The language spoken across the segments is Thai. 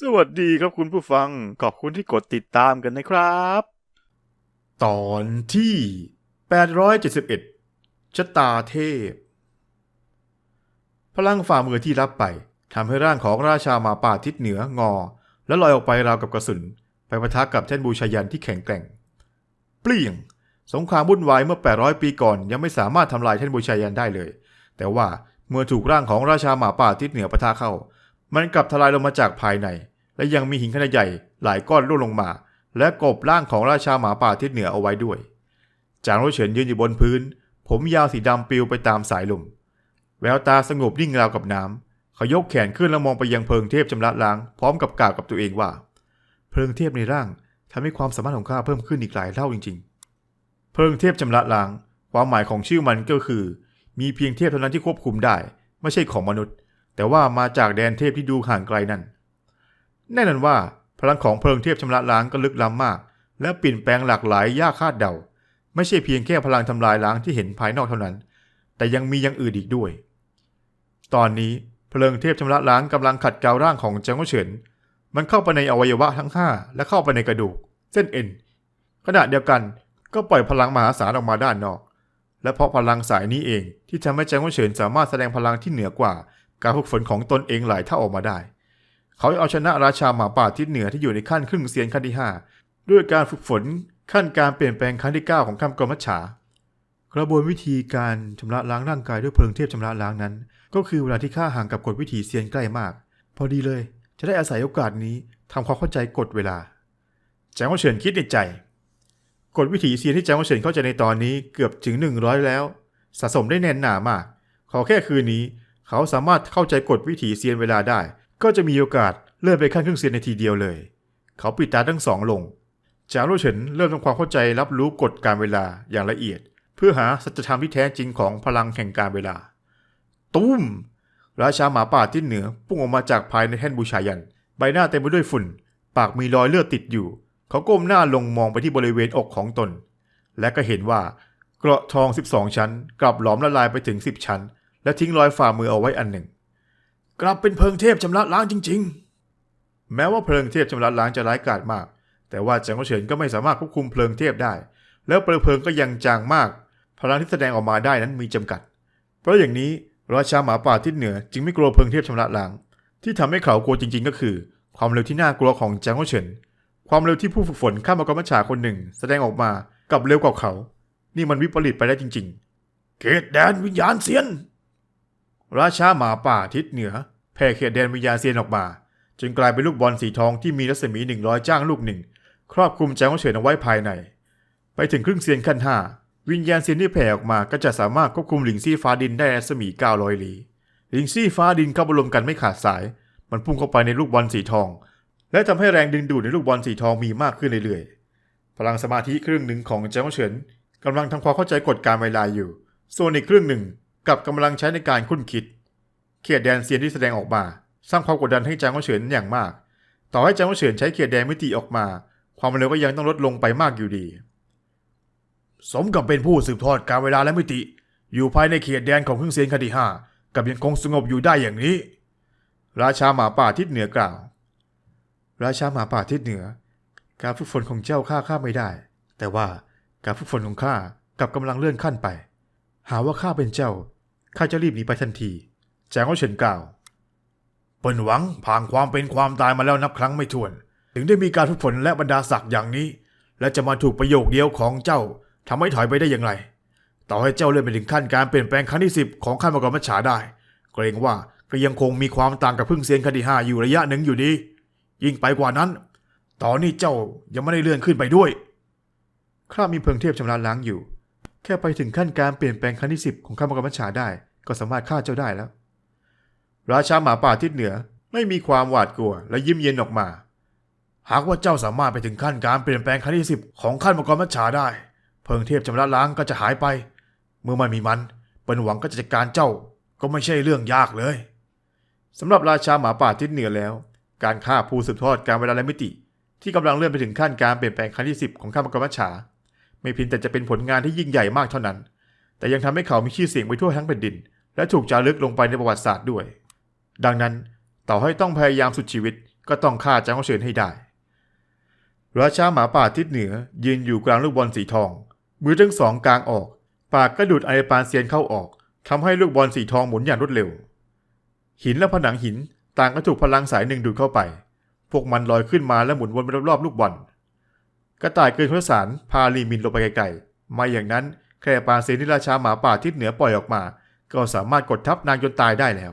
สวัสดีครับคุณผู้ฟัง ขอบคุณที่กดติดตามกันนะครับ ตอนที่ 871ชะตาเทพ พลังฝ่ามือที่รับไปทำให้ร่างของราชาหมาป่าทิศเหนืองอ และลอยออกไปราวกับกระสุน ไปปะทะกับแท่นบูชายันที่แข็งแกร่ง เปลี่ยง สงครามวุ่นวายเมื่อ 800 ปีก่อนยังไม่สามารถทำลายแท่นบูชายันได้เลย แต่ว่าเมื่อถูกร่างของราชาหมาป่าทิศเหนือปะทะเข้า มันกลับทลายลงมาจากภายใน และยังมีหินขนาดใหญ่หลายก้อนร่วงลงมา และกบร่างของราชาหมาป่าทิศเหนือเอาไว้ด้วย จางโรเฉินยืนอยู่บนพื้น ผมยาวสีดำปลิวไปตามสายลม แววตาสงบนิ่งราวกับน้ำเขายกแขนขึ้นแล้วมองไปยังเพิงเทพชำระล้าง พร้อมกับกล่าวกับตัวเองว่า เพลิงเทพในร่างทำให้ความสามารถของข้าเพิ่มขึ้นอีกหลายเท่าจริง ๆ เพลิงเทพชำระล้าง ความหมายของชื่อมันก็คือ มีเพียงเทพเท่านั้นที่ควบคุมได้ ไม่ใช่ของมนุษย์ แต่ว่ามาจากแดนเทพที่ดูห่างไกลนั่น แน่นอนว่าพลังของเพลิงเทพชำระล้างก็ลึกล้ำมาก และเปลี่ยนแปลงหลากหลายยากคาดเดา ไม่ใช่เพียงแค่พลังทำลายล้างที่เห็นภายนอกเท่านั้น แต่ยังมีอย่างอื่นอีกด้วย ตอนนี้เพลิงเทพชำระล้างกำลังขัดเกลาร่างของเจ้าเฉิน มันเข้าไปในอวัยวะทั้ง 5 และเข้าไปในกระดูก เส้นเอ็นขณะเดียวกันก็ปล่อยพลังมหาศาลออกมาด้านนอก และเพราะพลังสายนี้เองที่ทำให้เจ้าเฉินสามารถแสดงพลังที่เหนือกว่า การฝึกฝนของตนเองหลายเท่าออกมาได้ เขาเอาชนะราชาหมาป่าทิศเหนือที่อยู่ในขั้นครึ่งเซียนขั้นที่ 5 ด้วยการฝึกฝนขั้นการเปลี่ยนแปลงครั้งที่ 9 ของคำกรมัชฉากระบวนวิธีการชำระล้างร่างกายด้วยเพลิงเทพชำระล้างนั้น ก็คือเวลาที่ข้าห่างกับกฎวิถีเซียนใกล้มาก พอดีเลย จะได้อาศัยโอกาสนี้ทำความเข้าใจกฎเวลาแจ้งว่าเฉินคิดในใจกฎวิถีเซียนที่แจ้งว่าเฉินเข้าใจในตอนนี้เกือบถึง 100 แล้ว สะสมได้แน่นหนามาก ขอแค่คืนนี้ เขาสามารถเข้าใจกฎวิถีเซียนเวลาได้ ก็จะมีโอกาสเลื่อนไปขั้นครึ่งเซียนในทีเดียวเลย เขาปิดตาทั้งสองลง จางโรเฉินเริ่มทำความเข้าใจรับรู้กฎการเวลาอย่างละเอียด เพื่อหาสัจธรรมที่แท้จริงของพลังแห่งการเวลา ตุ้ม ราชาหมาป่าที่เหนือพุ่งออกมาจากภายในแท่นบูชายัน ใบหน้าเต็มไปด้วยฝุ่น ปากมีรอยเลือดติดอยู่ เขาก้มหน้าลงมองไปที่บริเวณอกของตน และก็เห็นว่าเกราะทอง 12 ชั้นกลับหลอมละลายไปถึง 10 ชั้น และทิ้งรอยฝ่ามือเอาไว้อันหนึ่ง กลับเป็นเพลิงเทพชำระล้างจริง ๆ แม้ว่าเพลิงเทพชำระล้างจะร้ายกาจมาก แต่ว่าจางเฉินก็ไม่สามารถควบคุมเพลิงเทพได้ แล้วเปลวเพลิงก็ยังจางมาก พลังที่แสดงออกมาได้นั้นมีจำกัด เพราะอย่างนี้ราชาหมาป่าทิศเหนือจึงไม่กลัวเพลิงเทพชำระล้าง ที่ทำให้เขากลัวจริง ๆ ก็คือ ความเร็วที่น่ากลัวของจางเฉินความเร็วที่ผู้ฝึกฝนข้ามากรมชฉาคนหนึ่ง แสดงออกมากับเร็วกว่าเขา นี่มันวิปริตไปได้จริง ๆ เขตแดนวิญญาณเซียน ราชาหมาป่าทิศเหนือแผ่เขตแดนวิญญาณเซียนออกมา จนกลายเป็นลูกบอลสีทองที่มีรัศมีหนึ่งร้อยจ้างลูกหนึ่ง ครอบคลุมแจงเฉินเอาไว้ภายใน ไปถึงครึ่งเซียนขั้นห้าวิญญาณเซียนที่แผ่ออกมาก็จะสามารถควบคุมหลิงซี่ฟ้าดินได้รัศมี900ลี้หลิงซี่ฟ้าดินเข้าบรวมกันไม่ขาดสาย มันพุ่งเข้าไปในลูกบอลสีทอง และทำให้แรงดึงดูดในลูกบอลสีทองมีมากขึ้นเรื่อยๆ พลังสมาธิครึ่งหนึ่งของแจงเฉินกำลังทำความเข้าใจกฎการเวลาอยู่ ส่วนอีกครึ่งหนึ่ง กับกำลังใช้ในการคุ้นคิด เขตแดนเซียนที่แสดงออกมา สร้างความกดดันให้จางเฉินอย่างมาก ต่อให้จางเฉินใช้เขตแดนมิติออกมา ความเร็วก็ยังต้องลดลงไปมากอยู่ดี สมกับเป็นผู้สืบทอดการเวลาและมิติ อยู่ภายในเขตแดนของครึ่งเซียนขันที่ห้ากับยังคงสงบอยู่ได้อย่างนี้ ราชาหมาป่าทิศเหนือกล่าว ราชาหมาป่าทิศเหนือ การฝึกฝนของเจ้าข้าข้าไม่ได้ แต่ว่าการฝึกฝนของข้ากับกำลังเลื่อนขั้นไป หาว่าข้าเป็นเจ้า ข้าจะรีบหนีไปทันทีแจางว่าเฉินกล่าว เปิ้นหวังผ่านความเป็นความตายมาแล้วนับครั้งไม่ถ้วน ถึงได้มีการฝึกฝนและบรรดาศักดิ์อย่างนี้ และจะมาถูกประโยคเดียวของเจ้าทำให้ถอยไปได้อย่างไร ต่อให้เจ้าเลื่อนไปถึงขั้นการเปลี่ยนแปลงครั้งที่สิบของขั้นมังกรมัจฉาได้ เกรงว่าก็ยังคงมีความต่างกับพึ่งเซียนขั้นที่ห้าอยู่ระยะหนึ่งอยู่ดี ยิ่งไปกว่านั้น ตอนนี้เจ้ายังไม่ได้เลื่อนขึ้นไปด้วยข้ามีเพิงเทพชำระล้างอยู่ แค่ไปถึงขั้นการเปลี่ยนแปลงครั้งที่สิบของขั้นมังกรมัจฉาได้ ก็สามารถฆ่าเจ้าได้แล้ว ราชาหมาป่าทิศเหนือไม่มีความหวาดกลัวและยิ้มเย็นออกมา หากว่าเจ้าสามารถไปถึงขั้นการเปลี่ยนแปลงครั้งที่สิบของขั้นมังกรมัจฉาได้ เพิงเทพชำระล้างก็จะหายไป เมื่อไม่มีมันเปิ้นหวังก็จะจัดการเจ้าก็ไม่ใช่เรื่องยากเลยสำหรับราชาหมาป่าทิศเหนือแล้ว การฆ่าผู้สืบทอดการเวลาและมิติ ที่กำลังเลื่อนไปถึงขั้นการเปลี่ยนแปลงครั้งที่สิบของขั้นมังกรมัจฉาไม่เพียงแต่จะเป็นผลงานที่ยิ่งใหญ่มากเท่านั้น แต่ยังทำให้เขามีชื่อเสียงไปทั่วทั้งแผ่นดิน และถูกจารึกลงไปในประวัติศาสตร์ด้วย ดังนั้นต่อให้ต้องพยายามสุดชีวิตก็ต้องฆ่าจางเฉินให้ได้ ราชาหมาป่าทิศเหนือยืนอยู่กลางลูกบอลสีทอง มือทั้งสองกลางออก ปากก็ดูดไอปานเซียนเข้าออกทำให้ลูกบอลสีทองหมุนอย่างรวดเร็ว หินและผนังหินต่างก็ถูกพลังสายหนึ่งดูดเข้าไป พวกมันลอยขึ้นมาและหมุนวนไปรอบๆลูกบอล กระต่ายเกินข้สารพาลีมินลงไปไกลๆไม่อย่างนั้นแค่ปานเซียนที่ราชาหมาป่าทิศเหนือปล่อยออกมา ก็สามารถกดทับนางจนตายได้แล้ว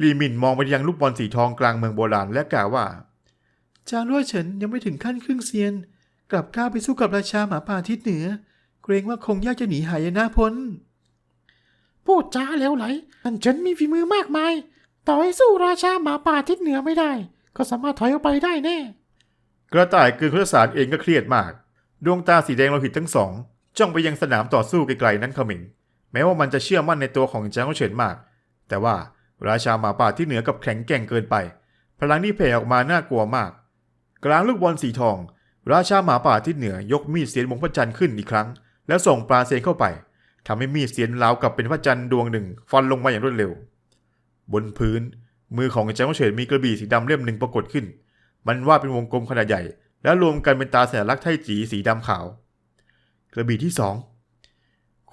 ลีมินมองไปยังลูกบอลสีทองกลางเมืองโบราณและกล่าวว่า จางรั่วเฉินยังไม่ถึงขั้นครึ่งเซียน กลับกล้าไปสู้กับราชาหมาป่าทิศเหนือ เกรงว่าคงยากจะหนีหายนะพ้นพูดจ้าแล้วไหลอันเฉินมีฝีมือมากมาย ต่อให้สู้ราชาหมาป่าทิศเหนือไม่ได้ ก็สามารถถอยออกไปได้แน่ กระต่ายเกินข้สารเองก็เครียดมาก ดวงตาสีแดงโลหิตทั้งสองจ้องไปยังสนามต่อสู้ไกลๆนั้นเขมิง แม้ว่ามันจะเชื่อมั่นในตัวของจางเฉินมาก แต่ว่าราชาหมาป่าที่เหนือกับแข็งแกร่งเกินไป พลังที่แผ่ออกมาน่ากลัวมาก กลางลูกบอลสีทอง ราชาหมาป่าที่เหนือยกมีดเสียนมงพระจันทร์ขึ้นอีกครั้ง แล้วส่งปลาเซนเข้าไปทำให้มีดเสียนราวกับเป็นพระจันทร์ดวงหนึ่งฟันลงมาอย่างรวดเร็ว บนพื้น มือของจางเฉินมีกระบี่สีดำเล่มหนึ่งปรากฏขึ้น มันวาดเป็นวงกลมขนาดใหญ่ แล้วรวมกันเป็นตาสัญลักษณ์ไทจีสีดำขาว กระบี่ที่สอง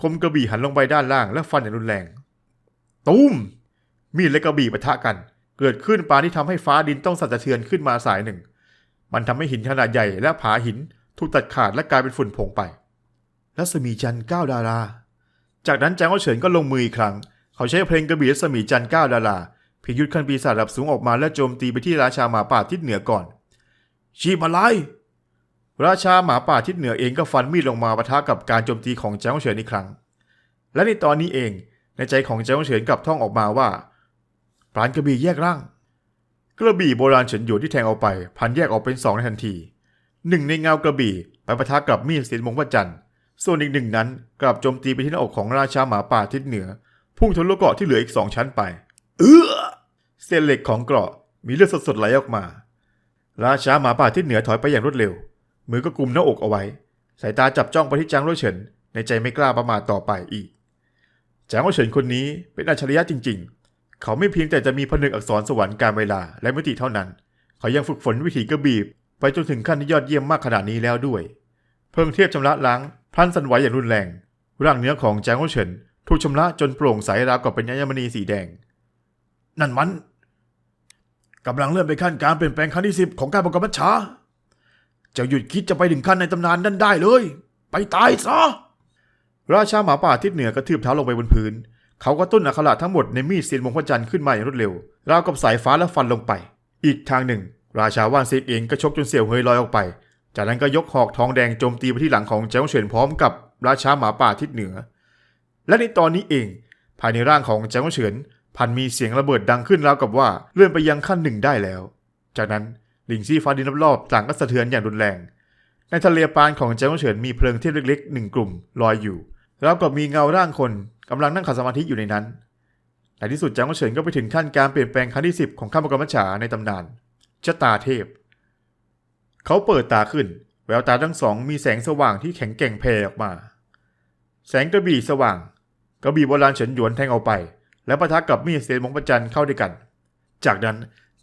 คมกระบี่หันลงไปด้านล่างและฟันอย่างรุนแรงตูมมีดและกระบี่ปะทะกัน เกิดขึ้นปานที่ทำให้ฟ้าดินต้องสั่นสะเทือนขึ้นมาสายหนึ่ง มันทำให้หินขนาดใหญ่และผาหินถูกตัดขาดและกลายเป็นฝุ่นผงไป รัศมีจันทร์ก้าดารา จากนั้นจางเฉินก็ลงมืออีกครั้ง เขาใช้เพลงกระบี่รัศมีจันทร์ก้าดาราพิยุทธ์ขั้นปีศาจระดับสูงออกมาและโจมตีไปที่ราชาหมาป่าทิศเหนือก่อนชีมาไล ราชาหมาป่าทิศเหนือเองก็ฟันมีดลงมาปะทะกับการโจมตีของเจ้าเฉินอีกครั้ง และในตอนนี้เองในใจของเจ้าเฉินกลับท่องออกมาว่าปราณกระบี่แยกร่าง กระบี่โบราณเฉินหยวนที่แทงออกไป พันแยกออกเป็นสองในทันทีหนึ่งในเงากระบี่ไปปะทะกับมีดเสียนมงพระจันทร์ส่วนอีกหนึ่งนั้นกลับโจมตีไปที่หน้าอกของราชาหมาป่าทิศเหนือ พุ่งทะลุเกราะที่เหลืออีกสองชั้นไป เออเส้นเหล็กของเกราะมีเลือดสดๆไหลออกมา ราชาหมาป่าทิศเหนือถอยไปอย่างรวดเร็ว มือก็กลุมหน้าอกเอาไว้ สายตาจับจ้องไปที่จางโรวเฉิน ในใจไม่กล้าประมาทต่อไปอีก จางโรวเฉินคนนี้เป็นอัจฉริยะจริง ๆ เขาไม่เพียงแต่จะมีผนึกอักษรสวรรค์การเวลาและมิติเท่านั้น เขายังฝึกฝนวิถีกระบีบ ไปจนถึงขั้นที่ยอดเยี่ยมมากขนาดนี้แล้วด้วย เพิ่งเทียบชำระล้างพลันสันไหวอย่างรุนแรง ร่างเนื้อของจางโรเฉินถูกชำระจนโปร่งใสราวกับเป็นยมณีสีแดง นั่นมันกำลังเลื่อนไปขั้นการเปลี่ยนแปลงครั้งที่สิบของการประกอบบัญชา จะหยุดคิดจะไปถึงขั้นในตำนานนั้นได้เลย ไปตายซะ ราชาหมาป่าทิศเหนือกระทืบเท้าลงไปบนพื้น เขาก็ตุ้นอัคระทั้งหมดในมีดเสียนมงพระจันทร์ขึ้นมาอย่างรวดเร็ว ราวกับสายฟ้าและฟันลงไป อีกทางหนึ่ง ราชาว่านเซนเองก็ชกจนเสี่ยวเฮยลอยออกไป จากนั้นก็ยกหอกทองแดงโจมตีไปที่หลังของเจ้าเฉินพร้อมกับราชาหมาป่าทิศเหนือ และในตอนนี้เอง ภายในร่างของเจ้าเฉินพันมีเสียงระเบิดดังขึ้นราวกับว่าเลื่อนไปยังขั้นหนึ่งได้แล้ว จากนั้น ลิงซี่ฟ้าดินรอบๆต่างก็สะเทือนอย่างรุนแรง ในทะเลปานของเจ้าเฉินมีเพลิงเทียบเล็กๆหนึ่งกลุ่มลอยอยู่ แล้วกับมีเงาร่างคนกำลังนั่งขัดสมาธิอยู่ในนั้นในที่สุดเจ้าเฉินก็ไปถึงขั้นการเปลี่ยนแปลงครั้งที่สิบของข้ามกรรมฉาในตำนานชะตาเทพ เขาเปิดตาขึ้น แววตาทั้งสองมีแสงสว่างที่แข็งแกร่งแผ่ออกมา แสงกระบี่สว่าง กระบี่โบราณเฉินหยวนแทงออกไป แล้วปะทะกับมีดเสียนมงประจันเข้าด้วยกัน จากนั้น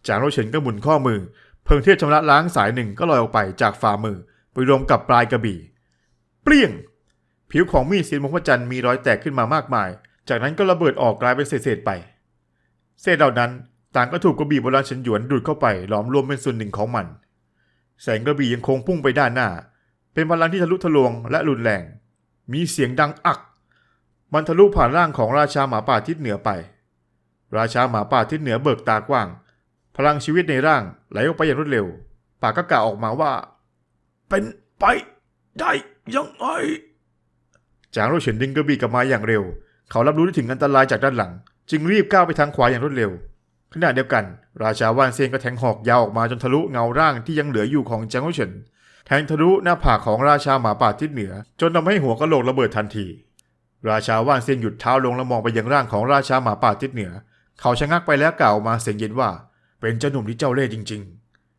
จางโรเฉินก็หมุนข้อมือ เพิงเทพชำระล้างสายหนึ่งก็ลอยออกไปจากฝ่ามือไปรวมกับปลายกระบี่ เปรี้ยง ผิวของมีดเสียนมงพระจันทร์มีรอยแตกขึ้นมามากมาย จากนั้นก็ระเบิดออกกลายเป็นเศษๆไป เศษเหล่านั้นต่างก็ถูกกระบี่โบราณเฉินหยวนดูดเข้าไปหลอมรวมเป็นส่วนหนึ่งของมัน แสงกระบี่ยังคงพุ่งไปด้านหน้า เป็นพลังที่ทะลุทะลวงและรุนแรง มีเสียงดังอัก มันทะลุผ่านร่างของราชาหมาป่าทิศเหนือไป ราชาหมาป่าทิศเหนือเบิกตากว้าง พลังชีวิตในร่างไหลออกไปอย่างรวดเร็ว ปากก็กล่าวออกมาว่า เป็นไปได้ยังไง จางโรเฉินดึงกระบี่กลับมาอย่างเร็ว เขารับรู้ได้ถึงอันตรายจากด้านหลัง จึงรีบก้าวไปทางขวาอย่างรวดเร็ว ขณะเดียวกัน ราชาว่านเซียนก็แทงหอกยาวออกมาจนทะลุเงาร่างที่ยังเหลืออยู่ของจางโรเฉิน แทงทะลุหน้าผากของราชาหมาป่าทิศเหนือ จนทำให้หัวกะโหลกระเบิดทันที ราชาว่านเซียนหยุดเท้าลงแล้วมองไปยังร่างของราชาหมาป่าทิศเหนือ เขาชะงักไปแล้วกล่าวออกมาเสียงเย็นว่า เป็นเจ้าหนุ่มที่เจ้าเล่ห์จริง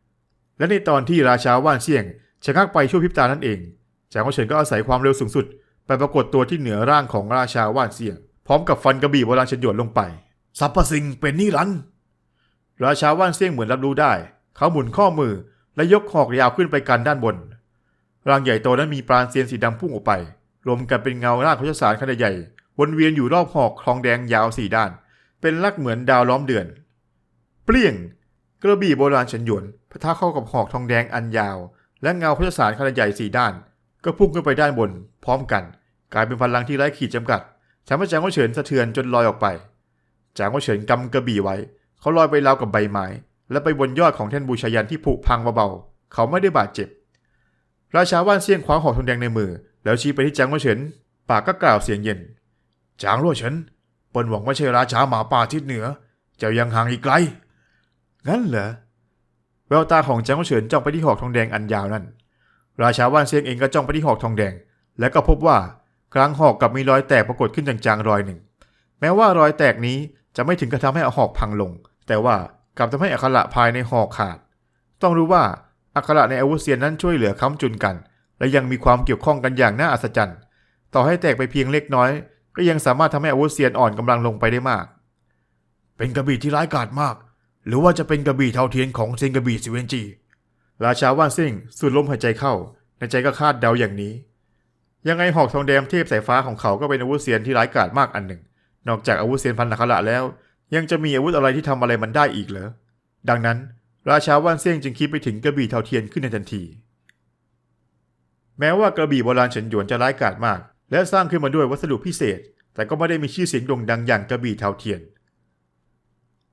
ๆ และในตอนที่ราชาว่านเซียงชะงักไปชั่วพริบตานั่นเองจางโอเฉินก็อาศัยความเร็วสูงสุด ไปปรากฏตัวที่เหนือร่างของราชาว่านเซียง พร้อมกับฟันกระบี่โบราณเฉนหยวนลงไปสรรพสิ่งเป็นนิรันดร์ราชาว่านเซียงเหมือนรับรู้ได้ เขาหมุนข้อมือและยกหอกยาวขึ้นไปกันด้านบนร่างใหญ่โตนั้นมีปราณเซียนสีดำพุ่งออกไป รวมกันเป็นเงาร่างโคชสารขนาดใหญ่ วนเวียนอยู่รอบหอกทองแดงยาวสี่ด้าน เป็นลักษณ์เหมือนดาวล้อมเดือน เปลี่ยง กระบี่โบราณเฉินหยวนพะทะเข้ากับหอกทองแดงอันยาว และเงาโคชสารขนาดใหญ่สี่ด้าน ก็พุ่งขึ้นไปด้านบน พร้อมกัน กลายเป็นพลังที่ไร้ขีดจำกัดทำให้จางว่าเฉินสะเทือนจนลอยออกไป จางว่าเฉินกำกระบี่ไว้ เขาลอยไปราวกับใบไม้ และไปบนยอดของแท่นบูชายันที่ผุพังเบาๆ เขาไม่ได้บาดเจ็บ ราชาว่านเซียงคว้าหอกทองแดงในมือ แล้วชี้ไปที่จางว่าเฉิน ปากก็กล่าวเสียงเย็น จางรั่วเฉินเปิ้นหวังว่าใช่ราชาหมาป่าทิศเหนือ เจ้ายังห่างอีกไกล งั้นเหรอแววตาของจางว่าเฉินจ้องไปที่หอกทองแดงอันยาวนั่น ราชาว่านเซียงเองก็จ้องไปที่หอกทองแดง และก็พบว่ากลางหอกกลับมีรอยแตกปรากฏขึ้นจางๆรอยหนึ่ง แม้ว่ารอยแตกนี้จะไม่ถึงกระทำให้อหอกพังลง แต่ว่ากลับทำให้อักขระภายในหอกขาด ต้องรู้ว่าอักขระในอาวุธเซียนนั้นช่วยเหลือค้ำจุนกัน และยังมีความเกี่ยวข้องกันอย่างน่าอัศจรรย์ ต่อให้แตกไปเพียงเล็กน้อย ก็ยังสามารถทำให้อาวุธเซียนอ่อนกำลังลงไปได้มาก เป็นกระบี่ที่ร้ายกาจมาก หรือว่าจะเป็นกระบี่เท่าเทียนของเซนกระบี่ซิเวนจี ราชาว่านซิ่งสูดลมหายใจเข้า ในใจก็คาดเดาอย่างนี้ ยังไงหอกทองแดงเทพสายฟ้าของเขาก็เป็นอาวุธเซียนที่ร้ายกาจมากอันหนึ่ง นอกจากอาวุธเซียนพันนักขละแล้ว ยังจะมีอาวุธอะไรที่ทำอะไรมันได้อีกเหรอ ดังนั้น ราชาว่านเซียงจึงคิดไปถึงกระบี่เท่าเทียนขึ้นในทันที แม้ว่ากระบี่โบราณเฉินหยวนจะร้ายกาจมาก และสร้างขึ้นมาด้วยวัสดุพิเศษ แต่ก็ไม่ได้มีชื่อเสียงโด่งดังอย่างกระบี่เท่าเทียน